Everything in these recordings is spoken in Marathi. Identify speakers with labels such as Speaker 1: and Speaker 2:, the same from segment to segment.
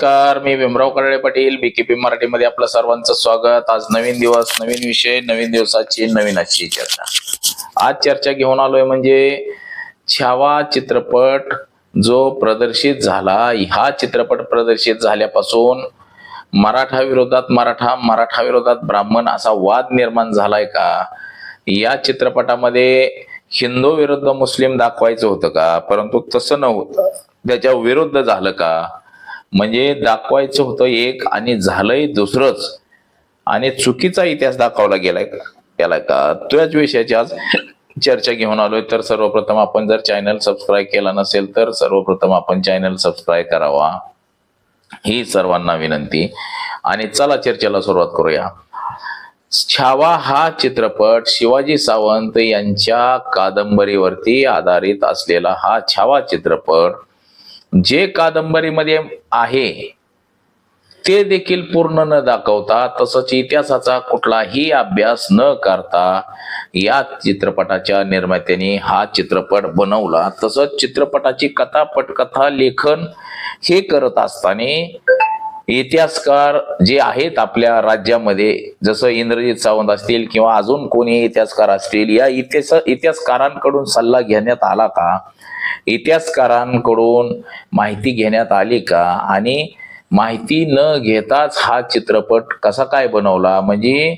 Speaker 1: नमस्कार मी भीमराव करडे पाटील बीकेपी मराठीमध्ये आपलं सर्वांचं स्वागत. आज नवीन दिवस नवीन विषय नवीन दिवसाची नवीन आजची चर्चा. आज चर्चा घेऊन आलोय म्हणजे छावा चित्रपट जो प्रदर्शित झाला हा चित्रपट प्रदर्शित झाल्यापासून मराठा विरोधात मराठा मराठा विरोधात ब्राह्मण असा वाद निर्माण झालाय का? या चित्रपटामध्ये हिंदू विरुद्ध मुस्लिम दाखवायचं होतं का? परंतु तसं नव्हतं. त्याच्या विरुद्ध झालं का? म्हणजे दाखवायचं होतं एक आणि झालंय दुसरंच. आणि चुकीचा इतिहास दाखवला गेलाय का का? त्याच विषयाची आज चर्चा घेऊन आलोय. तर सर्वप्रथम आपण जर चॅनल सबस्क्राईब केला नसेल तर सर्वप्रथम आपण चॅनल सबस्क्राईब करावा. ही सर्वांना विनंती. आणि चला चर्चेला सुरुवात करूया. छावा हा चित्रपट शिवाजी सावंत यांच्या कादंबरीवरती आधारित असलेला हा छावा चित्रपट जे कादंबरीमध्ये आहे ते देखील पूर्ण न दाखवता तसंच इतिहासाचा कुठलाही अभ्यास न करता या चित्रपटाच्या निर्मात्यांनी हा चित्रपट बनवला. तसंच चित्रपटाची कथा पटकथा लेखन हे करत असताना इतिहासकार जे आहेत आपल्या राज्यामध्ये जसं इंद्रजित सावंत असतील किंवा अजून कोणी इतिहासकार असतील या इतिहास इतिहासकारांकडून सल्ला घेण्यात आला का? इतिहासकारांकडून माहिती घेण्यात आली का? आणि माहिती न घेताच हा चित्रपट कसा काय बनवला? म्हणजे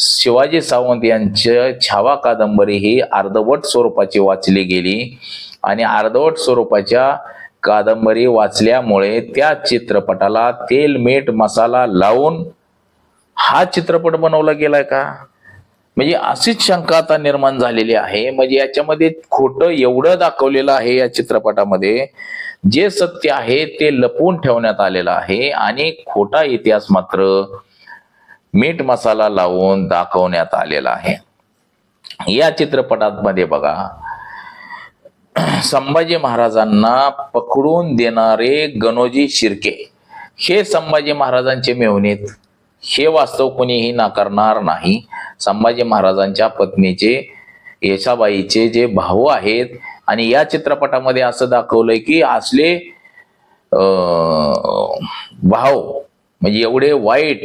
Speaker 1: शिवाजी सावंत यांच्या छावा कादंबरी ही अर्धवट स्वरूपाची वाचली गेली आणि अर्धवट स्वरूपाच्या कादंबरी वाचल्यामुळे त्या चित्रपटाला तेल मीठ मसाला लावून हा चित्रपट बनवला गेलाय का? म्हणजे अशीच शंका आता निर्माण झालेली आहे. म्हणजे याच्यामध्ये खोटं एवढं दाखवलेलं आहे या चित्रपटामध्ये. जे सत्य आहे ते लपवून ठेवण्यात आलेलं आहे आणि खोटा इतिहास मात्र मीठ मसाला लावून दाखवण्यात आलेला आहे. या चित्रपटामध्ये बघा. संभाजी महाराजांना पकडून देणारे गणोजी शिर्के. हे संभाजी महाराजांचे मेवणीत हे वास्तव कोणीही नाकारणार नाही. संभाजी महाराजांच्या पत्नीचे येसाबाईचे जे भाऊ आहेत आणि या चित्रपटामध्ये असं दाखवलंय की असले अं, भाऊ म्हणजे एवढे वाईट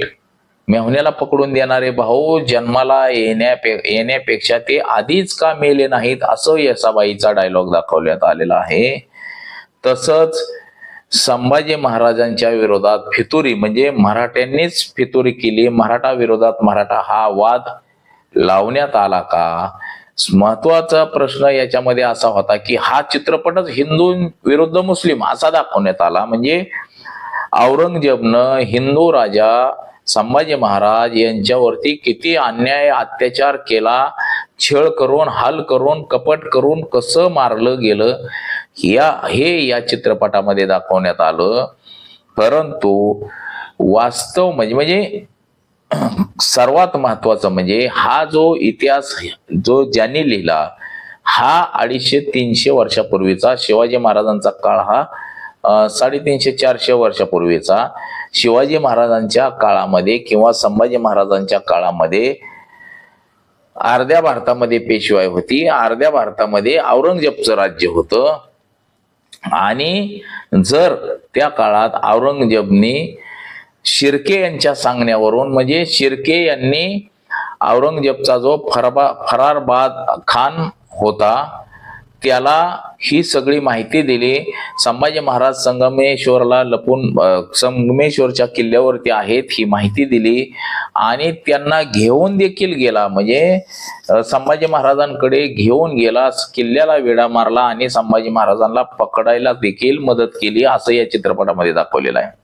Speaker 1: मेहुण्याला पकडून देणारे भाऊ जन्माला येण्यापे येण्यापेक्षा ते आधीच का मेले नाहीत असं येसाबाईचा डायलॉग दाखवण्यात आलेला आहे. तसंच संभाजी महाराजांच्या विरोधात फितुरी म्हणजे मराठ्यांनीच फितुरी केली. मराठा विरोधात मराठा हा वाद लावण्यात आला का? महत्त्वाचा प्रश्न याच्यामध्ये असा होता की हा चित्रपटच हिंदू विरुद्ध मुस्लिम असा दाखवण्यात आला. म्हणजे औरंगजेबनं हिंदू राजा संभाजी महाराज यांच्यावरती किती अन्याय अत्याचार केला? छळ करून हाल करून कपट करून कसं मारलं गेलं? या हे या चित्रपटामध्ये दाखवण्यात आलं. परंतु वास्तव म्हणजे म्हणजे सर्वात महत्वाचं म्हणजे हा जो इतिहास जो ज्यांनी लिहिला हा अडीचशे तीनशे वर्षापूर्वीचा. शिवाजी महाराजांचा काळ हा साडेतीनशे चारशे वर्षापूर्वीचा. शिवाजी महाराजांच्या काळामध्ये किंवा संभाजी महाराजांच्या काळामध्ये अर्ध्या भारतामध्ये पेशवाई होती. अर्ध्या भारतामध्ये औरंगजेबचं राज्य होतं. आणि जर त्या काळात औरंगजेबनी शिर्के यांच्या सांगण्यावरून म्हणजे शिर्के यांनी औरंगजेबचा जो फरबा फरारबाद खान होता त्याला ही सगळी माहिती दिली. संभाजी महाराज संगमेश्वरला लपून संगमेश्वरच्या किल्ल्यावरती आहेत ही माहिती दिली. आणि त्यांना घेऊन देखील गेला. म्हणजे संभाजी महाराजांकडे घेऊन गेला किल्ल्याला वेढा मारला आणि संभाजी महाराजांना पकडायला देखील मदत केली असं या चित्रपटामध्ये दाखवलेलं आहे.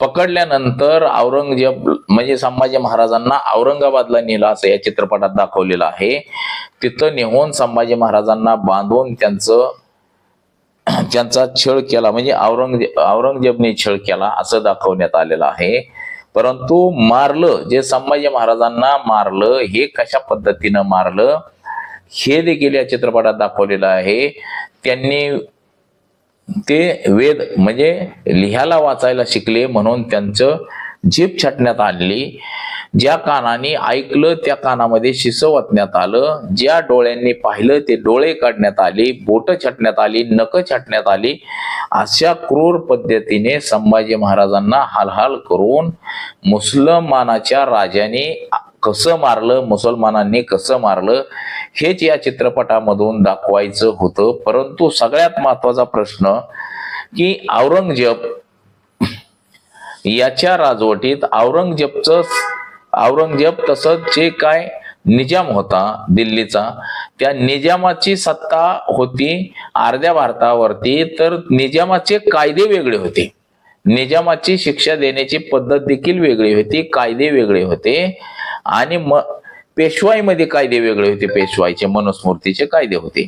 Speaker 1: पकडल्यानंतर औरंगजेब म्हणजे संभाजी महाराजांना औरंगाबादला नेलं असं या चित्रपटात दाखवलेलं आहे. तिथं नेहून संभाजी महाराजांना बांधून त्यांचं त्यांचा छळ केला म्हणजे औरंगजेब औरंगजेबने छळ केला असं दाखवण्यात आलेलं आहे. परंतु मारलं जे संभाजी महाराजांना मारलं हे कशा पद्धतीनं मारलं हे देखील या चित्रपटात दाखवलेलं आहे. त्यांनी ते वेद म्हणजे लिहायला वाचायला शिकले म्हणून त्यांचं जीभ छाटण्यात आणली. ज्या कानाने ऐकलं त्या कानामध्ये शिस वाचण्यात आलं. ज्या डोळ्यांनी पाहिलं ते डोळे काढण्यात आले बोट छाटण्यात आली नख छाटण्यात आली. अशा क्रूर पद्धतीने संभाजी महाराजांना हालहाल करून मुसलमानाच्या राजाने कसं मारलं मुसलमानांनी कसं मारलं हेच या चित्रपटामधून दाखवायचं होतं. परंतु सगळ्यात महत्त्वाचा प्रश्न की औरंगजेब याच्या राजवटीत औरंगजेबचं औरंगजेब तसंच जे काय निजाम होता दिल्लीचा त्या निजामाची सत्ता होती अर्ध्या भारतावरती तर निजामाचे कायदे वेगळे होते. निजामाची शिक्षा देण्याची पद्धत देखील वेगळी होती कायदे वेगळे होते. आणि म पेशवाईमध्ये कायदे वेगळे होते. पेशवाईचे मनुस्मृतीचे कायदे होते.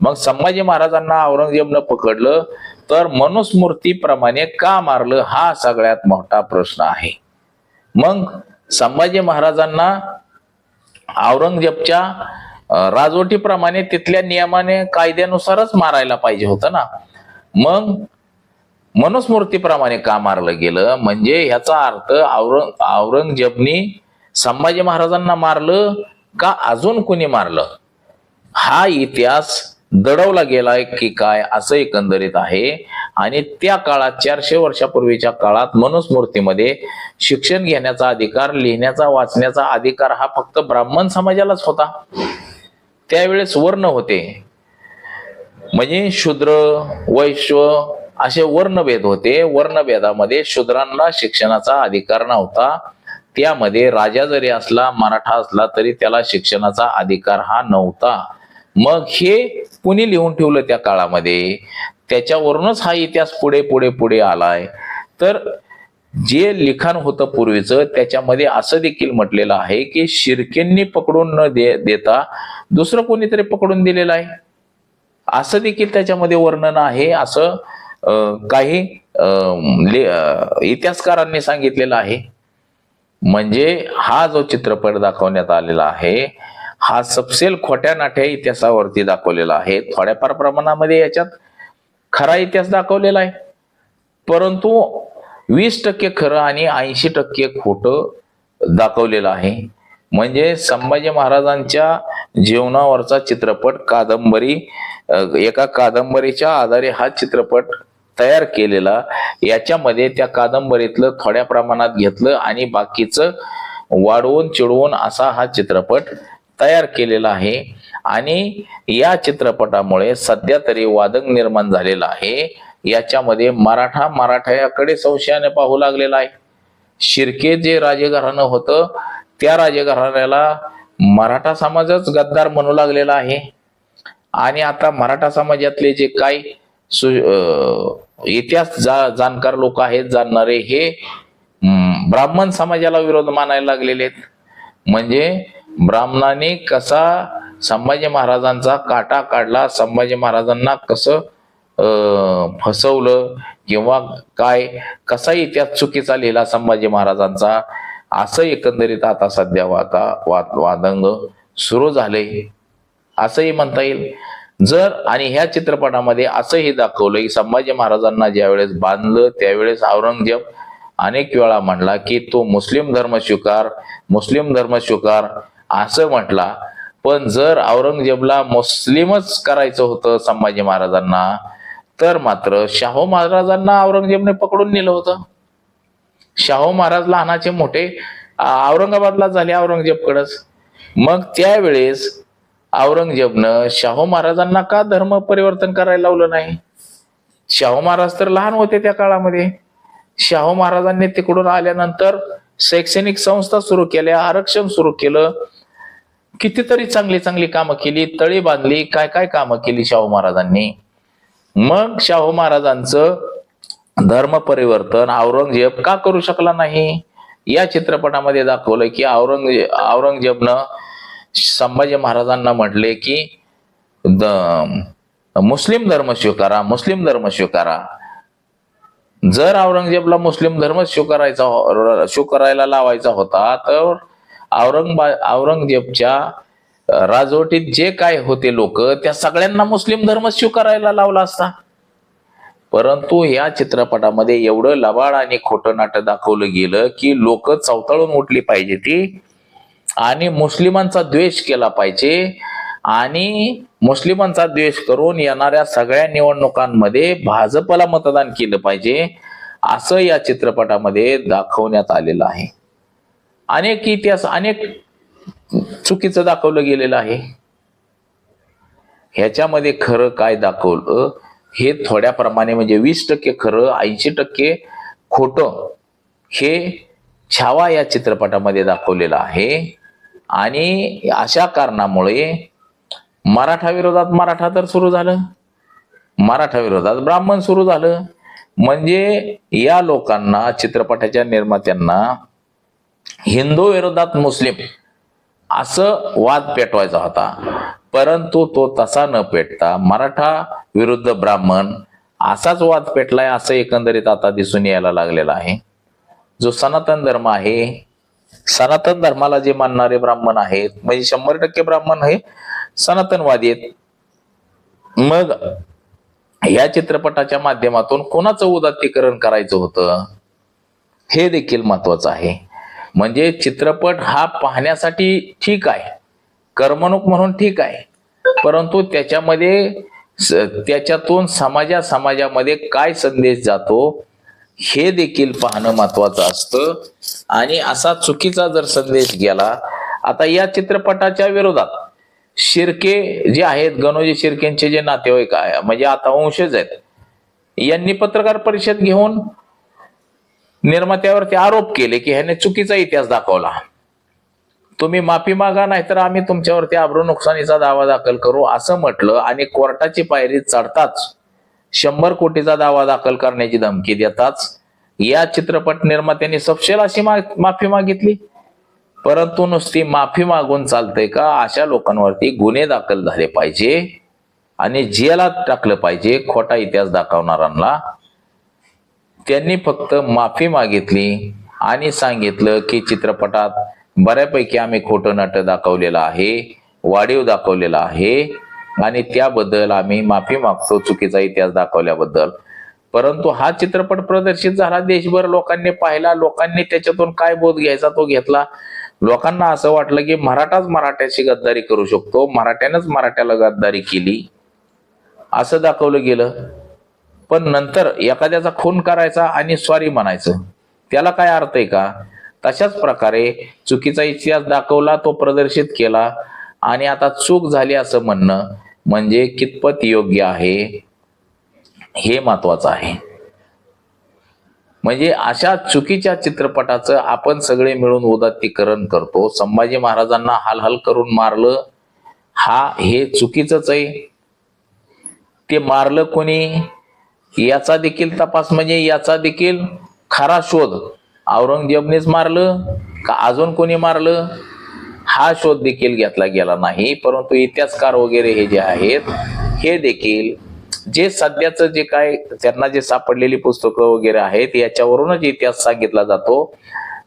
Speaker 1: मग संभाजी महाराजांना औरंगजेबनं पकडलं तर मनुस्मृतीप्रमाणे का मारलं हा सगळ्यात मोठा प्रश्न आहे. मग संभाजी महाराजांना औरंगजेबच्या राजवटीप्रमाणे तिथल्या नियमाने कायद्यानुसारच मारायला पाहिजे होतं ना. मग मनुस्मृतीप्रमाणे का मारलं गेलं? म्हणजे ह्याचा अर्थ औरंग औरंगजेबनी संभाजी महाराजांना मारलं का अजून कोणी मारलं? हा इतिहास दडवला गेलाय की काय असं एकंदरीत आहे. आणि त्या काळात चारशे वर्षापूर्वीच्या काळात मनुस्मृतीमध्ये शिक्षण घेण्याचा अधिकार लिहिण्याचा वाचण्याचा अधिकार हा फक्त ब्राह्मण समाजालाच होता. त्यावेळेस वर्ण होते. म्हणजे शूद्र वैश्व असे वर्णभेद होते. वर्णभेदामध्ये शूद्रांना शिक्षणाचा अधिकार नव्हता. त्यामध्ये राजा जरी असला मराठा असला तरी त्याला शिक्षणाचा अधिकार हा नव्हता. मग हे कुणी लिहून ठेवलं त्या काळामध्ये? त्याच्यावरूनच हा इतिहास पुढे पुढे पुढे आलाय. तर जे लिखाण होतं पूर्वीचं त्याच्यामध्ये असं देखील म्हटलेलं आहे की शिर्केंनी पकडून न दे देता दुसरं कोणीतरी पकडून दिलेलं आहे. असं देखील त्याच्यामध्ये वर्णन आहे. असं काही अं, इतिहासकारांनी सांगितलेलं आहे. म्हणजे हा जो चित्रपट दाखवण्यात आलेला आहे हा सपसेल खोट्या नाट्या इतिहासावरती दाखवलेला आहे. थोड्याफार प्रमाणामध्ये याच्यात खरा इतिहास दाखवलेला आहे. परंतु वीस टक्के खरं आणि ऐंशी टक्के खोटं दाखवलेलं आहे. म्हणजे संभाजी महाराजांच्या जीवनावरचा चित्रपट कादंबरी एका कादंबरीच्या आधारे हा चित्रपट तयार केलेला याच्यामध्ये त्या कादंबरीतलं थोड्या प्रमाणात घेतलं आणि बाकीचं वाढवून चिडवून असा हा चित्रपट तयार केलेला आहे. आणि या चित्रपटामुळे सध्या तरी वादक निर्माण झालेला आहे. याच्यामध्ये मराठा मराठ्याकडे संशयाने पाहू लागलेला आहे. शिर्के जे राजघराणं होतं त्या राजघराण्याला मराठा समाजच गद्दार म्हणू लागलेला आहे. आणि आता मराठा समाजातले जे काही सु इतिहास जा जाणकार लोक आहेत जाणणारे हे ब्राह्मण समाजाला विरोध मानायला लागलेले आहेत. म्हणजे ब्राह्मणाने कसा संभाजी महाराजांचा काटा काढला संभाजी महाराजांना कसं फसवलं किंवा काय कसा इतिहास चुकीचा लिहिला संभाजी महाराजांचा असं एकंदरीत आता सध्या वाता वाद वादंग सुरू झाले. असंही म्हणता येईल. जर आणि ह्या चित्रपटामध्ये असंही दाखवलं की संभाजी महाराजांना ज्यावेळेस बांधलं त्यावेळेस औरंगजेब अनेक वेळा म्हणला की तो मुस्लिम धर्म स्वीकार मुस्लिम धर्म स्वीकार असं म्हटला. पण जर औरंगजेबला मुस्लिमच करायचं होतं संभाजी महाराजांना तर मात्र शाहू महाराजांना औरंगजेबने पकडून नेलं होतं. शाहू महाराज लहानाचे मोठे औरंगाबादला झाले औरंगजेबकडच. मग त्यावेळेस औरंगजेबनं शाहू महाराजांना का धर्म परिवर्तन करायला लावलं नाही? शाहू महाराज तर लहान होते त्या काळामध्ये. शाहू महाराजांनी तिकडून आल्यानंतर शैक्षणिक संस्था सुरू केल्या आरक्षण सुरू केलं. कितीतरी चांगली चांगली कामं केली तळी बांधली काय काय कामं केली शाहू महाराजांनी. मग शाहू महाराजांचं धर्म परिवर्तन औरंगजेब का करू शकला नाही? या चित्रपटामध्ये दाखवलं की औरंगजेब औरंगजेबनं संभाजी महाराजांना म्हटले की द मुस्लिम धर्म स्वीकारा मुस्लिम धर्म स्वीकारा. जर औरंगजेबला मुस्लिम धर्म स्वीकारायचा हो, स्वीकारायला लावायचा होता तर औरंगबा औरंगजेबच्या राजवटीत जे काय होते लोक त्या सगळ्यांना मुस्लिम धर्म स्वीकारायला लावला असता. परंतु या चित्रपटामध्ये एवढं लबाड आणि खोटं नाटक दाखवलं गेलं की लोक चवताळून उठली पाहिजे ती. आणि मुस्लिमांचा द्वेष केला पाहिजे. आणि मुस्लिमांचा द्वेष करून येणाऱ्या सगळ्या निवडणुकांमध्ये भाजपला मतदान केलं पाहिजे असं या चित्रपटामध्ये दाखवण्यात आलेलं आहे. अनेक इतिहास अनेक चुकीचं दाखवलं गेलेलं आहे. ह्याच्यामध्ये खरं काय दाखवलं? हे थोड्या प्रमाणे म्हणजे वीस टक्के खरं ऐंशी टक्के खोटं हे छावा या चित्रपटामध्ये दाखवलेलं आहे. आणि अशा कारणामुळे मराठा विरोधात मराठा तर सुरू झालं. मराठा विरोधात ब्राह्मण सुरू झालं. म्हणजे या लोकांना चित्रपटाच्या निर्मात्यांना हिंदू विरोधात मुस्लिम असं वाद पेटवायचा होता. परंतु तो तसा न पेटता मराठा विरुद्ध ब्राह्मण असाच वाद पेटलाय असं एकंदरीत आता दिसून यायला लागलेला आहे. जो सनातन धर्म आहे सनातन धर्माला जे मानणारे ब्राह्मण आहेत म्हणजे शंभर टक्के ब्राह्मण हे सनातनवादी आहेत. मग या चित्रपटाच्या माध्यमातून कोणाचं उदात्तीकरण करायचं होतं? हे देखील महत्वाचं आहे. म्हणजे चित्रपट हा पाहण्यासाठी ठीक आहे. करमणूक म्हणून ठीक आहे. परंतु त्याच्यामध्ये त्याच्यातून समाजा समाजामध्ये काय संदेश जातो? हे देखील पाहणं महत्वाचं असतं. आणि असा चुकीचा जर संदेश गेला आता या चित्रपटाच्या विरोधात शिर्के जे आहेत गणोजी शिर्केंचे जे नातेवाईक आहे म्हणजे आता वंशज आहेत यांनी पत्रकार परिषद घेऊन निर्मात्यावरती आरोप केले की ह्याने चुकीचा इतिहास दाखवला. तुम्ही माफी मागा नाहीतर आम्ही तुमच्यावरती आबरू नुकसानीचा दावा दाखल करू असं म्हटलं आणि कोर्टाची पायरी चढताच शंभर कोटीचा दावा दाखल करण्याची धमकी देताच या चित्रपट निर्मात्यांनी सपशेल अशी मा- माफी मागितली. परंतु नुसती माफी मागून चालतंय का? अशा लोकांवरती गुन्हे दाखल झाले पाहिजे आणि जेलात टाकलं पाहिजे खोटा इतिहास दाखवणाऱ्यांना. त्यांनी फक्त माफी मागितली आणि सांगितलं की चित्रपटात बऱ्यापैकी आम्ही खोटं नाटक दाखवलेलं आहे वाढीव दाखवलेला आहे. आणि त्याबद्दल आम्ही माफी मागतो चुकीचा इतिहास दाखवल्याबद्दल. परंतु हा चित्रपट प्रदर्शित झाला देशभर लोकांनी पाहिला लोकांनी त्याच्यातून काय बोध घ्यायचा तो घेतला. लोकांना असं वाटलं की मराठाच मराठ्याशी गद्दारी करू शकतो मराठ्यानंच मराठ्याला गद्दारी केली. असं दाखवलं गेलं. पण नंतर एखाद्याचा खून करायचा आणि स्वारी म्हणायचं. त्याला काय अर्थ आहे का? तशाच प्रकारे चुकीचा इतिहास दाखवला तो प्रदर्शित केला आणि आता चूक झाली असं म्हणणं म्हणजे कितपत योग्य आहे हे महत्वाचं आहे. म्हणजे अशा चुकीच्या चित्रपटाचं आपण सगळे मिळून उदात्तीकरण करतो. संभाजी महाराजांना हालहाल करून मारलं हा हे चुकीचंच आहे. ते मारलं कोणी? याचा देखील तपास म्हणजे याचा देखील खरा शोध. औरंगजेबनेच मारलं का अजून कोणी मारलं? हा शोध देखील घेतला गेला नाही परंतु इतिहासकार वगैरे हे जे आहेत हे देखील जे सध्याचं जे काय त्यांना जे सापडलेली पुस्तकं वगैरे आहेत याच्यावरूनच इतिहास सांगितला जातो.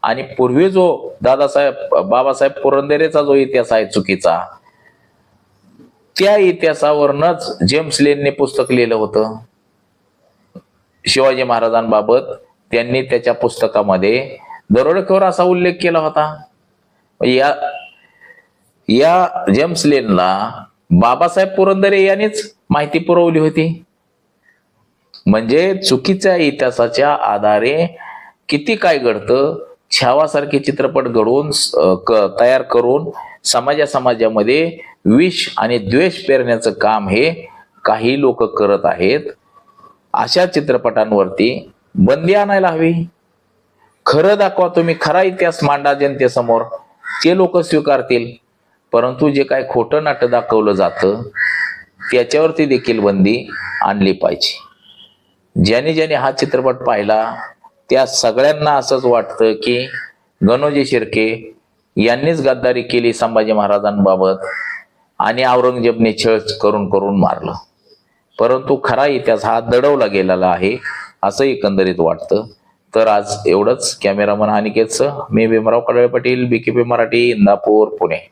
Speaker 1: आणि पूर्वी जो दादासाहेब बाबासाहेब पुरंदरेचा जो इतिहास आहे चुकीचा त्या इतिहासावरूनच जेम्स लेनने पुस्तक लिहिलं होतं. शिवाजी महाराजांबाबत त्यांनी त्याच्या पुस्तकामध्ये दरोडेखोर असा उल्लेख केला होता. या या जेम्स लेनला बाबासाहेब पुरंदरे यांनीच माहिती पुरवली होती. म्हणजे चुकीच्या इतिहासाच्या आधारे किती काय घडतं छावासारखे चित्रपट घडवून तयार करून समाजा समाजामध्ये विष आणि द्वेष पेरण्याचं काम हे काही लोक करत आहेत. अशा चित्रपटांवरती बंदी आणायला हवी. खरं दाखवा तुम्ही खरा इतिहास मांडा जनतेसमोर. ते लोक स्वीकारतील. परंतु जे काय खोटं नाटं दाखवलं जातं त्याच्यावरती देखील बंदी आणली पाहिजे. ज्याने ज्याने हा चित्रपट पाहिला त्या सगळ्यांना असंच वाटतं की गणोजी शिर्के यांनीच गद्दारी केली संभाजी महाराजांबाबत आणि औरंगजेबने छळ करून करून मारलं. परंतु खरा इतिहास हा दडवला गेलेला आहे असं एकंदरीत वाटतं. तर आज एवढंच. कॅमेरामन अनिकेतचं मी भीमराव कडळे पाटील बीकेपी मराठी इंदापूर पुणे.